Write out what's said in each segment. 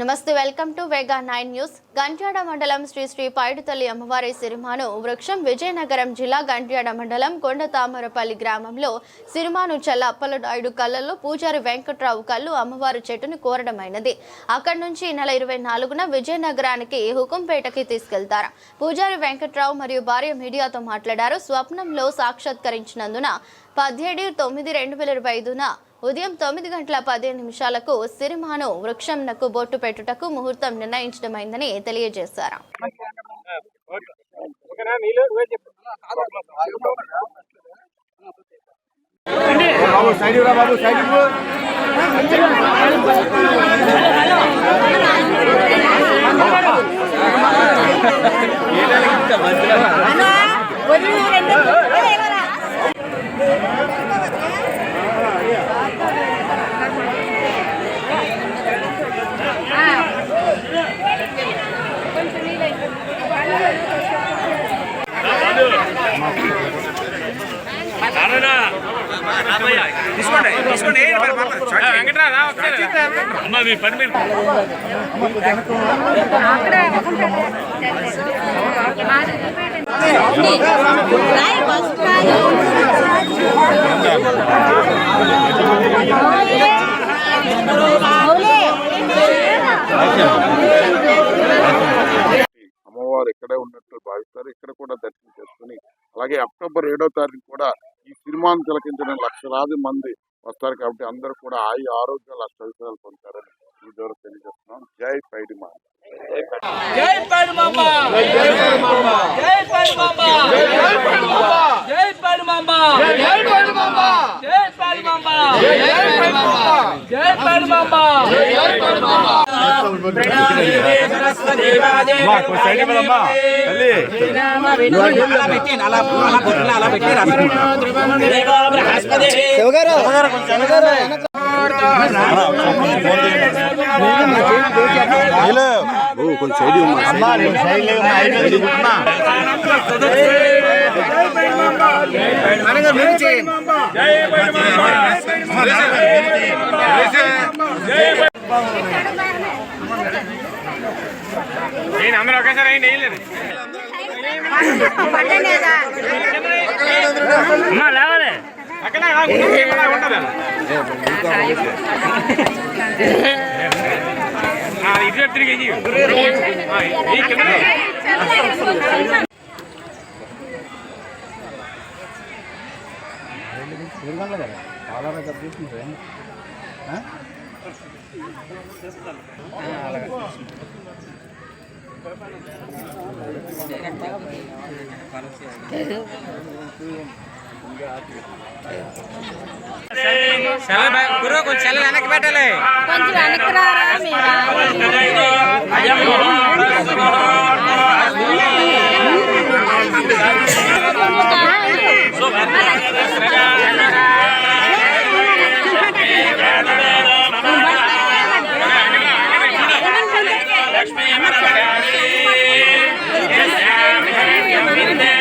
నమస్తే welcome to Vega nine news. Gantyada మండలం శ్రీ శ్రీ పైడితల్లి అమ్మవారి సిరిమాను వృక్షం విజయనగరం జిల్లా గంట్యాడ మండలం కొండ తామరపల్లి గ్రామంలో సిరిమాను చల్ల అప్పలనాయుడు కళ్ళల్లో పూజారి వెంకట్రావు కళ్ళు అమ్మవారి చెట్టును కోరడమైనది. అక్కడి నుంచి నెల ఇరవై నాలుగున విజయనగరానికి హుకుంపేటకి తీసుకెళ్తారు. పూజారి వెంకట్రావు మరియు భార్య మీడియాతో మాట్లాడారు. స్వప్నంలో సాక్షాత్కరించినందున పదిహేడు తొమ్మిది రెండు వేల ఇరవై ఐదున ఉదయం తొమ్మిది గంటల పదిహేను నిమిషాలకు సిరిమాను వృక్షంనకు బొట్టు పెట్టుటకు ముహూర్తం నిర్ణయించడమైందని తెలియజేశారు. రెండు సైడ్ రా బాబు సైడ్ తీసుకోండి తీసుకోండి ఏంటి మరి పర్లేదు. వెంకట్రావు ఒకసారి అమ్మ మీ పని మీరు అమ్మవారు ఇక్కడే ఉన్నట్టు భావిస్తారు. ఇక్కడ కూడా దర్శనం చేసుకుని అలాగే అక్టోబర్ ఏడో తారీఖు కూడా సినిమాను తిలకించిన లక్షలాది మంది వస్తారు కాబట్టి అందరూ కూడా ఆయు ఆరోగ్యాలు అష్టవిషయాలు పొందుతారని ఈ ద్వారా తెలియజేస్తున్నాం జై పైడిమా జై పైడుమాంబ జై పైడుమాంబ జై పైడుమాంబ జై పైడుమాంబ జై పైడుమాంబ జై పైడుమాంబ జై పైడుమాంబ జై పైడుమాంబ జై పైడుమాంబ కొంచెం సైడ్ అమ్మా సైడ్ అనగా మీరు చేయండి జై జై నేను అందరూ ఒకేసారి అయిన వేయలేదు అమ్మా లేవాలి అక్కడ ఉంటుంది ఇటు తిరిగి తిరగల కదా చాలా రకాలు చూసుకుంటే అలాగే గురువు కొంచెం చెల్లెలు వెనక్కి పెట్టాలి కొంచెం వెనక్కి రారా మీరు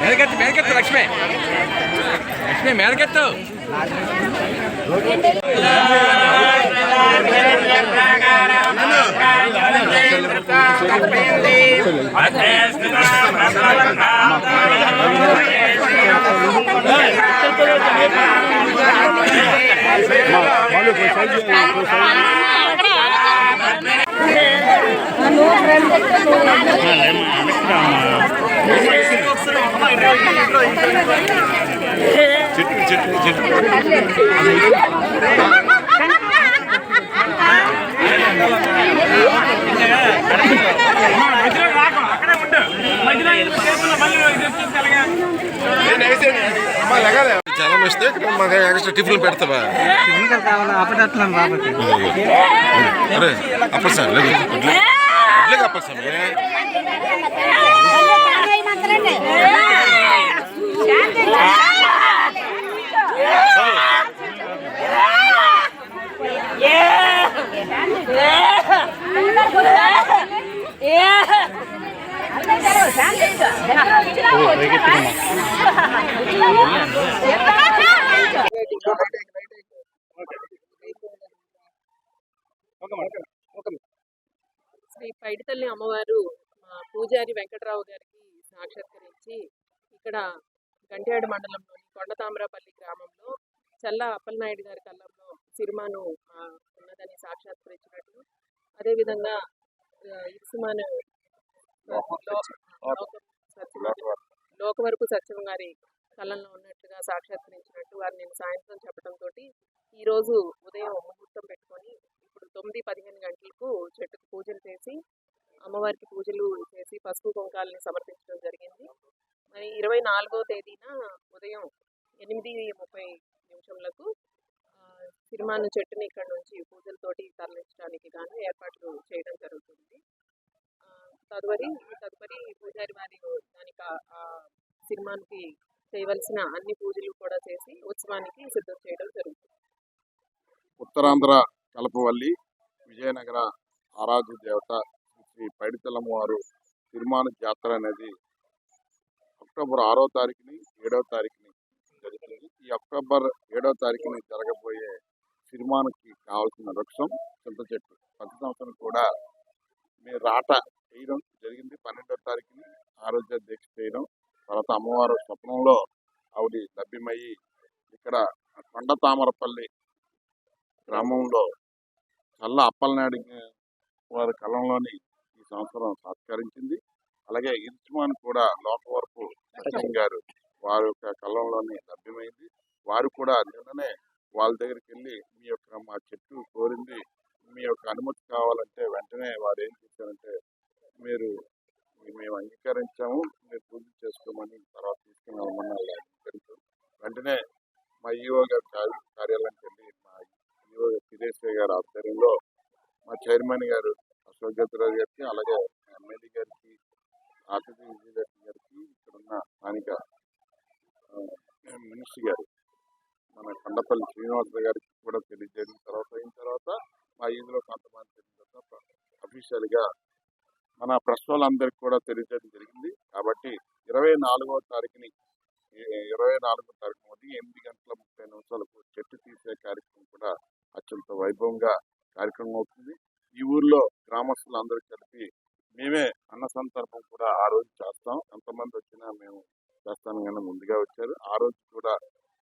మేరకెత్తు మేరకెత్తు లక్ష్మి. లక్ష్మి మేరకెత్తు వాళ్ళు చెట్టు చెట్టు మాకు ఎక్స్ట్రా టిఫిన్ పెడతావా టిఫిన్ అప్పుడు అట్లా అరే అప్పుడు sir idli idli upper sir అమ్మవారు మా పూజారి వెంకటరావు గారికి సాక్షాత్కరించి ఇక్కడ గంటేడు మండలంలోని కొండతామరాపల్లి గ్రామంలో చల్ల అప్పలనాయుడు గారి కళ్ళంలో సిరిమాను ఉన్నదని సాక్షాత్కరించినట్లు. అదేవిధంగా ఆ, ఇరుసుమాను లోకవరకు లోకవరపు సత్యం గారి కళ్ళంలో ఉన్నట్లుగా సాక్షాత్కరించినట్టు వారు నేను సాయంత్రం చెప్పడంతో ఈరోజు ఉదయం ముహూర్తం పెట్టుకొని ఇప్పుడు తొమ్మిది పదిహేను గంటలకు చెట్టుకు పూజలు చేసి అమ్మవారికి పూజలు చేసి పసుపు కుంకాలని సమర్పించడం జరిగింది. మరి ఇరవై నాలుగో తేదీన ఉదయం ఎనిమిది ముప్పై నిమిషంలకు సిరిమాను చెట్టుని ఇక్కడ నుంచి పూజలతోటి తరలించడానికి గాను ఏర్పాట్లు చేయడం జరుగుతుంది. తదుపరి తదుపరి పూజారి వారి దానికి సిరిమానికి చేయవలసిన అన్ని పూజలు కూడా చేసి ఉత్సవానికి సిద్ధం చేయడం జరుగుతుంది. ఉత్తరాంధ్ర కలపవల్లి విజయనగర ఆరాధ్య దేవత శ్రీ పైడితల్లమ్మ వారు తిరుమాన జాతర అనేది అక్టోబర్ ఆరో తారీఖుని ఏడో తారీఖుని జరుగుతుంది. ఈ అక్టోబర్ ఏడో తారీఖుని జరగబోయే సిరిమానికి కావాల్సిన వృక్షం చింత చెట్టు. ప్రతి సంవత్సరం కూడా మీ రాట వేయడం జరిగింది. పన్నెండవ తారీఖుని ఆరోగ్య దీక్ష చేయడం. తర్వాత అమ్మవారు స్వప్నంలో ఆవిడ లభ్యమయ్యి ఇక్కడ కొండ తామరపల్లి గ్రామంలో చల్ల అప్పలనాయుడు వారి కలంలోని సంవత్సరం సత్కరించింది. అలాగే ఇర్చుమాన్ కూడా లోకవరపు సత్యం గారు వారి యొక్క కలంలోని లభ్యమైంది. వారు కూడా నిన్ననే వాళ్ళ దగ్గరికి వెళ్ళి మీ యొక్క మా చెట్టు కోరింది. మీ యొక్క అనుమతి కావాలంటే వెంటనే వారు ఏం చేశారంటే మీరు మేము అంగీకరించాము. మీరు పూజ చేసుకోమని తర్వాత తీసుకుని అంగీకరించాం వెంటనే మా ఈఓ గారి కార్య- కార్యాలయానికి వెళ్ళి మా ఈఓ సిరేశ్వరి గారి ఆధ్వర్యంలో మా చైర్మన్ గారు స్వర్గద్రావు గారికి అలాగే ఎమ్మెల్యే గారికి ఆర్టీసీ ఇంజనీర్ గారికి ఇక్కడ ఉన్న స్థానిక మినిస్టర్ గారు మన కొండపల్లి శ్రీనివాసరావు గారికి కూడా తెలియజేయడం తర్వాత అయిన తర్వాత మా ఇందులో కొంతమంది తెలియజేసిన తర్వాత అఫీషియల్గా మన ప్రెస్ వాళ్ళందరికీ కూడా తెలియజేయడం జరిగింది. కాబట్టి ఇరవై నాలుగో తారీఖుని ఇరవై నాలుగో తారీఖు ఉదయం ఎనిమిది గంటల ముప్పై నిమిషాలకు చెట్టు తీసే కార్యక్రమం కూడా అత్యంత వైభవంగా కార్యక్రమం అవుతుంది. ఈ ఊర్లో గ్రామస్తులు అందరూ కలిపి మేమే అన్న సందర్భం కూడా ఆ రోజు చేస్తాం. ఎంతమంది వచ్చినా మేము చేస్తాను కానీ ముందుగా వచ్చారు. ఆ రోజు కూడా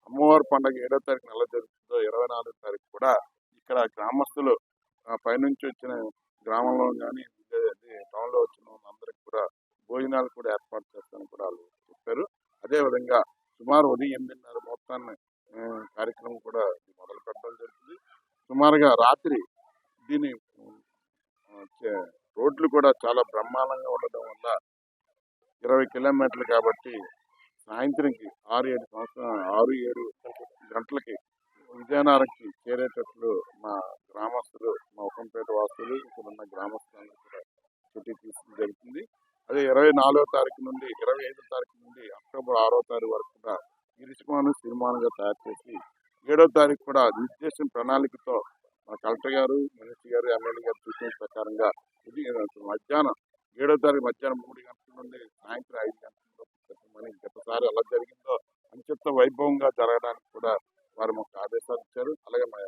అమ్మవారి పండుగ ఏడో తారీఖు నెల జరుగుతుందో ఇరవై నాలుగో తారీఖు కూడా ఇక్కడ గ్రామస్తులు పైనుంచి వచ్చిన గ్రామంలో కానీ టౌన్లో వచ్చిన వాళ్ళందరికీ కూడా భోజనాలు కూడా ఏర్పాటు చేస్తామని కూడా వాళ్ళు చెప్పారు. అదేవిధంగా సుమారు ఉదయం ఎనిమిదిన్నర మొత్తాన్ని కార్యక్రమం కూడా మొదలు పెట్టడం జరుగుతుంది. సుమారుగా రాత్రి కూడా చాలా బ్రహ్మాండంగా ఉండడం వల్ల ఇరవై కిలోమీటర్లు కాబట్టి సాయంత్రంకి ఆరు ఏడు సంవత్సరం ఆరు ఏడు గంటలకి విజయనగరంకి చేరేటట్లు మా గ్రామస్తులు మా ఉకంపేట వాసులు ఇక్కడున్న గ్రామస్తులందరూ కూడా చుట్టూ తీసుకుని జరుగుతుంది. అదే ఇరవై నాలుగో తారీఖు నుండి ఇరవై ఐదో తారీఖు నుండి అక్టోబర్ ఆరో తారీఖు వరకు కూడా ఇరుసుమాను సినిమానుగా తయారు చేసి ఏడో తారీఖు కూడా నిర్దేశం ప్రణాళికతో మా కలెక్టర్ గారు మినిస్టర్ గారు ఎమ్మెల్యే గారు చూసిన ప్రకారంగా ఇది మధ్యాహ్నం ఏడో తారీఖు మధ్యాహ్నం మూడు గంటల నుండి సాయంత్రం ఐదు గంటల వరకు గతసారి ఎలా జరిగిందో అంచెత్త వైభవంగా జరగడానికి కూడా వారు మాకు ఆదేశాలు ఇచ్చారు. అలాగే మా